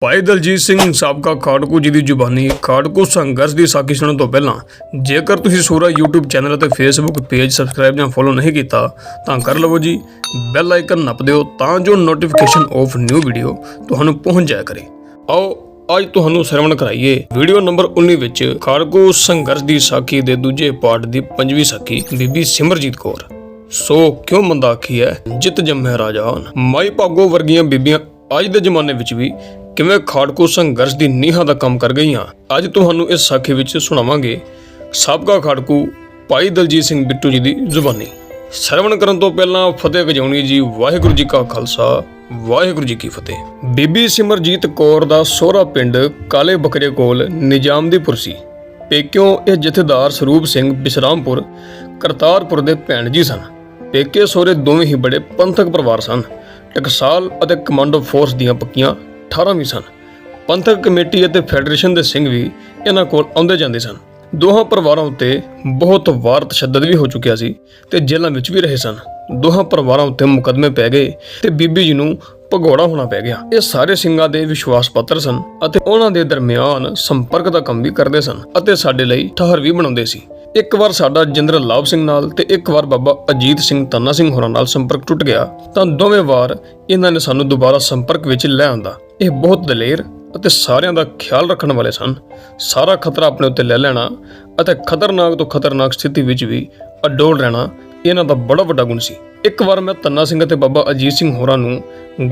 ਭਾਈ ਦਲਜੀਤ ਸਿੰਘ ਸਾਬਕਾ ਖਾੜਕੂ ਜੀ ਦੀ ਜ਼ੁਬਾਨੀ, ਖਾੜਕੂ ਸੰਘਰਸ਼ ਦੀ ਸਾਖੀ ਸੁਣਨ ਤੋਂ ਪਹਿਲਾਂ, ਜੇਕਰ ਤੁਸੀਂ ਸੂਰਾ YouTube ਚੈਨਲ ਅਤੇ Facebook ਪੇਜ ਸਬਸਕ੍ਰਾਈਬ ਜਾਂ ਫੋਲੋ ਨਹੀਂ ਕੀਤਾ, ਤਾਂ ਕਰ ਲਵੋ ਜੀ ਬੈਲ ਆਈਕਨ ਨੱਪ ਦਿਓ ਤਾਂ ਜੋ ਨੋਟੀਫਿਕੇਸ਼ਨ ਆਫ ਨਿਊ ਵੀਡੀਓ ਤੁਹਾਨੂੰ ਪਹੁੰਚ ਜਾਇਆ ਕਰੇ। ਆਓ, ਅੱਜ ਤੁਹਾਨੂੰ ਸਰਵਣ ਕਰਾਈਏ। ਵੀਡੀਓ ਨੰਬਰ 19 ਵਿੱਚ ਖਾੜਕੂ ਸੰਘਰਸ਼ ਦੀ ਸਾਖੀ ਦੇ ਦੂਜੇ ਪਾਰਟ ਦੀ ਪੰਜਵੀਂ ਸਾਖੀ ਬੀਬੀ ਸਿਮਰਜੀਤ ਕੌਰ। ਸੋ ਕਿਉਂ ਮੰਦਾ ਆਖੀ ਹੈ? ਜਿੱਤ ਜੰਮੇ ਰਾਜਾਨ ਮਾਈ ਭਾਗੋ ਵਰਗੀਆਂ ਬੀਬੀਆਂ ਅੱਜ ਦੇ ਜ਼ਮਾਨੇ ਵਿੱਚ ਵੀ ਕਿਵੇਂ ਖਾੜਕੂ ਸੰਘਰਸ਼ ਦੀ ਨੀਹਾਂ ਦਾ ਕੰਮ ਕਰ ਗਈਆਂ? ਅੱਜ ਤੁਹਾਨੂੰ ਇਸ ਸਾਖੀ ਵਿੱਚ ਸੁਣਾਵਾਂਗੇ ਸਾਬਕਾ ਖਾੜਕੂ ਭਾਈ ਦਲਜੀਤ ਸਿੰਘ ਬਿੱਟੂ ਜੀ ਦੀ ਜ਼ੁਬਾਨੀ। ਸਰਵਣ ਕਰਨ ਤੋਂ ਪਹਿਲਾਂ ਫਤਿਹ ਗਜਾਉਣੀ ਜੀ ਵਾਹਿਗੁਰੂ ਜੀ ਕਾ ਖਾਲਸਾ, ਵਾਹਿਗੁਰੂ ਜੀ ਕੀ ਫਤਿਹ। ਬੀਬੀ ਸਿਮਰਜੀਤ ਕੌਰ ਦਾ ਸੋਹਰਾ ਪਿੰਡ ਕਾਲੇ ਬੱਕਰੇ ਕੋਲ ਨਿਜ਼ਾਮਦੀਪੁਰ ਸੀ। ਪੇਕਿਓ ਇਹ ਜਥੇਦਾਰ ਸਰੂਪ ਸਿੰਘ ਬਿਸਰਾਮਪੁਰ, ਕਰਤਾਰਪੁਰ ਦੇ ਭੈਣ ਜੀ ਸਨ। ਪੇਕੇ ਸੋਹਰੇ ਦੋਵੇਂ ਹੀ ਬੜੇ ਪੰਥਕ ਪਰਿਵਾਰ ਸਨ। ਟਕਸਾਲ ਅਤੇ ਕਮਾਂਡੋ ਫੋਰਸ ਦੀਆਂ ਪੱਕੀਆਂ 18 ਵੀ ਸਨ। ਪੰਥਕ ਕਮੇਟੀ ਅਤੇ ਫੈਡਰੇਸ਼ਨ ਦੇ ਸਿੰਘ ਵੀ ਇਹਨਾਂ ਕੋਲ ਆਉਂਦੇ ਜਾਂਦੇ ਸਨ। ਦੋਹਾਂ ਪਰਿਵਾਰਾਂ ਉੱਤੇ ਬਹੁਤ ਵਾਰ ਤਸ਼ੱਦਦ ਵੀ ਹੋ ਚੁੱਕਿਆ ਸੀ ਤੇ ਜੇਲ੍ਹਾਂ ਵਿੱਚ ਵੀ ਰਹੇ ਸਨ। ਦੋਹਾਂ ਪਰਿਵਾਰਾਂ ਉੱਤੇ ਮੁਕੱਦਮੇ ਪੈ ਗਏ ਤੇ ਬੀਬੀ ਜੀ ਨੂੰ ਭਗੌੜਾ ਹੋਣਾ ਪੈ ਗਿਆ। ਇਹ ਸਾਰੇ ਸਿੰਘਾਂ ਦੇ ਵਿਸ਼ਵਾਸ ਪਾਤਰ ਸਨ ਅਤੇ ਉਹਨਾਂ ਦੇ ਦਰਮਿਆਨ ਸੰਪਰਕ ਦਾ ਕੰਮ ਵੀ ਕਰਦੇ ਸਨ ਅਤੇ ਸਾਡੇ ਲਈ ਠਹਿਰ ਵੀ ਬਣਾਉਂਦੇ ਸੀ। ਇੱਕ ਵਾਰ ਸਾਡਾ ਜਿੰਦਰ ਲਾਭ ਸਿੰਘ ਨਾਲ ਤੇ ਇੱਕ ਵਾਰ ਬਾਬਾ ਅਜੀਤ ਸਿੰਘ ਤੰਨਾ ਸਿੰਘ ਹੋਰਾਂ ਨਾਲ ਸੰਪਰਕ ਟੁੱਟ ਗਿਆ, ਤਾਂ ਦੋਵੇਂ ਵਾਰ ਇਹਨਾਂ ਨੇ ਸਾਨੂੰ ਦੁਬਾਰਾ ਸੰਪਰਕ ਵਿੱਚ ਲੈ ਆਂਦਾ। ਇਹ ਬਹੁਤ ਦਲੇਰ ਅਤੇ ਸਾਰਿਆਂ ਦਾ ਖਿਆਲ ਰੱਖਣ ਵਾਲੇ ਸਨ। ਸਾਰਾ ਖਤਰਾ ਆਪਣੇ ਉੱਤੇ ਲੈ ਲੈਣਾ ਅਤੇ ਖਤਰਨਾਕ ਤੋਂ ਖਤਰਨਾਕ ਸਥਿਤੀ ਵਿੱਚ ਵੀ ਅਡੋਲ ਰਹਿਣਾ ਇਹਨਾਂ ਦਾ ਬੜਾ ਵੱਡਾ ਗੁਣ ਸੀ। ਇੱਕ ਵਾਰ ਮੈਂ ਤੰਨਾ ਸਿੰਘ ਅਤੇ ਬਾਬਾ ਅਜੀਤ ਸਿੰਘ ਹੋਰਾਂ ਨੂੰ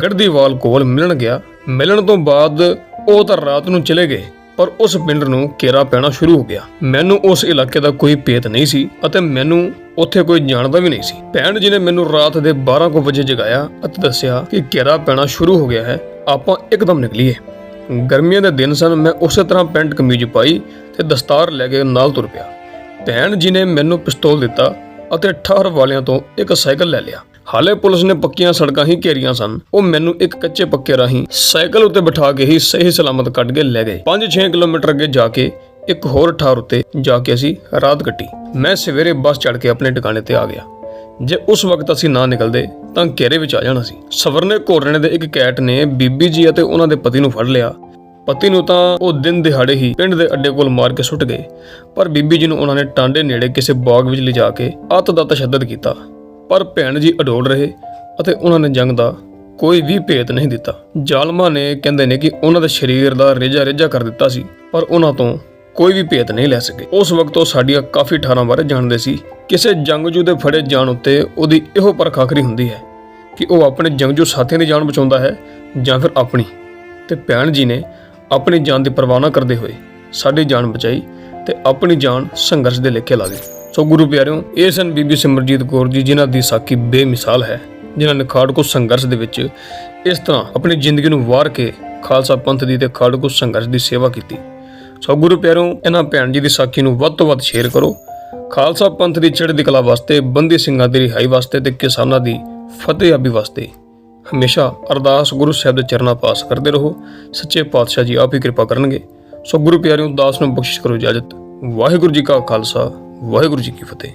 ਗੜਦੀਵਾਲ ਕੋਲ ਮਿਲਣ ਗਿਆ। ਮਿਲਣ ਤੋਂ ਬਾਅਦ ਉਹ ਤਾਂ ਰਾਤ ਨੂੰ ਚਲੇ ਗਏ। ਪਰ ਉਸ ਪਿੰਡ ਨੂੰ ਘੇਰਾ ਪੈਣਾ ਸ਼ੁਰੂ ਹੋ ਗਿਆ। ਮੈਨੂੰ ਉਸ ਇਲਾਕੇ ਦਾ ਕੋਈ ਭੇਤ ਨਹੀਂ ਸੀ ਅਤੇ ਮੈਨੂੰ ਉੱਥੇ ਕੋਈ ਜਾਣਦਾ ਵੀ ਨਹੀਂ ਸੀ। ਭੈਣ ਜੀ ਨੇ ਮੈਨੂੰ ਰਾਤ ਦੇ 12 ਕੁ ਵਜੇ ਜਗਾਇਆ ਅਤੇ ਦੱਸਿਆ ਕਿ ਘੇਰਾ ਪੈਣਾ ਸ਼ੁਰੂ ਹੋ ਗਿਆ ਹੈ, ਆਪਾਂ ਇੱਕਦਮ ਨਿਕਲੀਏ। ਗਰਮੀਆਂ ਦੇ ਦਿਨ ਸਨ, ਮੈਂ ਉਸੇ ਤਰ੍ਹਾਂ ਪੈਂਟ ਕਮੀਜ਼ ਪਾਈ ਤੇ ਦਸਤਾਰ ਲੈ ਕੇ ਨਾਲ ਤੁਰ ਪਿਆ। ਭੈਣ ਜੀ ਨੇ ਮੈਨੂੰ ਪਿਸਤੌਲ ਦਿੱਤਾ ਅਤੇ ਠਹਿਰ ਵਾਲਿਆਂ ਤੋਂ ਇੱਕ ਸਾਈਕਲ ਲੈ ਲਿਆ। ਹਾਲੇ ਪੁਲਿਸ ਨੇ ਪੱਕੀਆਂ ਸੜਕਾਂ ਹੀ ਘੇਰੀਆਂ ਸਨ। ਉਹ ਮੈਨੂੰ ਇੱਕ ਕੱਚੇ ਪੱਕੇ ਰਾਹੀਂ ਸਾਈਕਲ ਉੱਤੇ ਬਿਠਾ ਕੇ ਹੀ ਸਹੀ ਸਲਾਮਤ ਕੱਢ ਕੇ ਲੈ ਗਏ। 5-6 ਕਿਲੋਮੀਟਰ ਅੱਗੇ ਜਾ ਕੇ ਇੱਕ ਹੋਰ ਠਾਰ ਉੱਤੇ ਜਾ ਕੇ ਅਸੀਂ ਰਾਤ ਕੱਟੀ। ਮੈਂ ਸਵੇਰੇ ਬੱਸ ਚੜ ਕੇ ਆਪਣੇ ਟਿਕਾਣੇ ਤੇ ਆ ਗਿਆ। ਜੇ ਉਸ ਵਕਤ ਅਸੀਂ ਨਾ ਨਿਕਲਦੇ, ਤਾਂ ਘੇਰੇ ਵਿੱਚ ਆ ਜਾਣਾ ਸੀ। ਸਵਰਨੇ ਘੋਰਣੇ ਦੇ ਇੱਕ ਕੈਟ ਨੇ ਬੀਬੀ ਜੀ ਅਤੇ ਉਹਨਾਂ ਦੇ ਪਤੀ ਨੂੰ ਫੜ ਲਿਆ। ਪਤੀ ਨੂੰ ਤਾਂ ਉਹ ਦਿਨ ਦਿਹਾੜੇ ਹੀ ਪਿੰਡ ਦੇ ਅੱਡੇ ਕੋਲ ਮਾਰ ਕੇ ਸੁੱਟ ਗਏ। ਪਰ ਬੀਬੀ ਜੀ ਨੂੰ ਉਹਨਾਂ ਨੇ ਟਾਂਡੇ ਨੇੜੇ ਕਿਸੇ ਬਾਗ ਵਿੱਚ ਲਿਜਾ ਕੇ ਅੱਤ ਦਾ ਤਸ਼ੱਦਦ ਕੀਤਾ। ਪਰ ਭੈਣ ਜੀ ਅਡੋਲ ਰਹੇ ਅਤੇ ਉਹਨਾਂ ਨੇ ਜੰਗ ਦਾ ਕੋਈ ਵੀ ਭੇਤ ਨਹੀਂ ਦਿੱਤਾ। ਜ਼ਾਲਮਾਂ ਨੇ ਕਹਿੰਦੇ ਨੇ ਕਿ ਉਹਨਾਂ ਦੇ ਸਰੀਰ ਦਾ ਰੇਜਾ ਰੇਜਾ ਕਰ ਦਿੱਤਾ ਸੀ, ਪਰ ਉਹਨਾਂ ਤੋਂ ਕੋਈ ਵੀ ਭੇਤ ਨਹੀਂ ਲੈ ਸਕੇ। ਉਸ ਵਕਤ ਉਹ ਸਾਡੀਆਂ ਕਾਫੀ ਠਾਰਾਂ ਬਾਰੇ ਜਾਣਦੇ ਸੀ। ਕਿਸੇ ਜੰਗਜੂ ਦੇ ਫੜੇ ਜਾਣ ਉੱਤੇ ਉਹਦੀ ਇਹੋ ਪਰਖ ਆਖਰੀ ਹੁੰਦੀ ਹੈ ਕਿ ਉਹ ਆਪਣੇ ਜੰਗਜੂ ਸਾਥੀਆਂ ਦੀ ਜਾਨ ਬਚਾਉਂਦਾ ਹੈ ਜਾਂ ਫਿਰ ਆਪਣੀ। ਤੇ ਭੈਣ ਜੀ ਨੇ ਆਪਣੀ ਜਾਨ ਦੀ ਪਰਵਾਹ ਨਾ ਕਰਦੇ ਹੋਏ ਸਾਡੀ ਜਾਨ ਬਚਾਈ ਤੇ ਆਪਣੀ ਜਾਨ ਸੰਘਰਸ਼ ਦੇ ਲੇਖੇ ਲਾ ਗਈ ਸੋ ਗੁਰੂ ਪਿਆਰਿਓ, ਇਹ ਸਨ ਬੀਬੀ ਸਿਮਰਜੀਤ ਕੌਰ ਜੀ, ਜਿਨ੍ਹਾਂ ਦੀ ਸਾਖੀ ਬੇਮਿਸਾਲ ਹੈ, ਜਿਨ੍ਹਾਂ ਨੇ ਖਾੜਕੂ ਸੰਘਰਸ਼ ਦੇ ਵਿੱਚ ਇਸ ਤਰ੍ਹਾਂ ਆਪਣੀ ਜ਼ਿੰਦਗੀ ਨੂੰ ਵਾਰ ਕੇ ਖਾਲਸਾ ਪੰਥ ਦੀ ਤੇ ਖਾੜਕੂ ਸੰਘਰਸ਼ ਦੀ ਸੇਵਾ ਕੀਤੀ। ਸੋ ਗੁਰੂ ਪਿਆਰਿਓ, ਇਹਨਾਂ ਭੈਣ ਜੀ ਦੀ ਸਾਖੀ ਨੂੰ ਵੱਧ ਤੋਂ ਵੱਧ ਸ਼ੇਅਰ ਕਰੋ। ਖਾਲਸਾ ਪੰਥ ਦੀ ਚੜ੍ਹਦੀ ਕਲਾ ਵਾਸਤੇ, ਬੰਦੀ ਸਿੰਘਾਂ ਦੀ ਰਿਹਾਈ ਵਾਸਤੇ ਤੇ ਕਿਸਾਨਾਂ ਦੀ ਫਤਿਹਯਾਬੀ ਵਾਸਤੇ ਹਮੇਸ਼ਾ ਅਰਦਾਸ ਗੁਰੂ ਸਾਹਿਬ ਦੇ ਚਰਨਾਂ ਪਾਸ ਕਰਦੇ ਰਹੋ। ਸੱਚੇ ਪਾਤਸ਼ਾਹ ਜੀ ਆਪ ਹੀ ਕਿਰਪਾ ਕਰਨਗੇ। ਸੋ ਗੁਰੂ ਪਿਆਰਿਓ, ਦਾਸ ਨੂੰ ਬਖਸ਼ਿਸ਼ ਕਰੋ ਇਜਾਜ਼ਤ। ਵਾਹਿਗੁਰੂ ਜੀ ਕਾ ਖਾਲਸਾ। ਵਾਹਿਗੁਰੂ ਜੀ ਕੀ ਫਤਿਹ।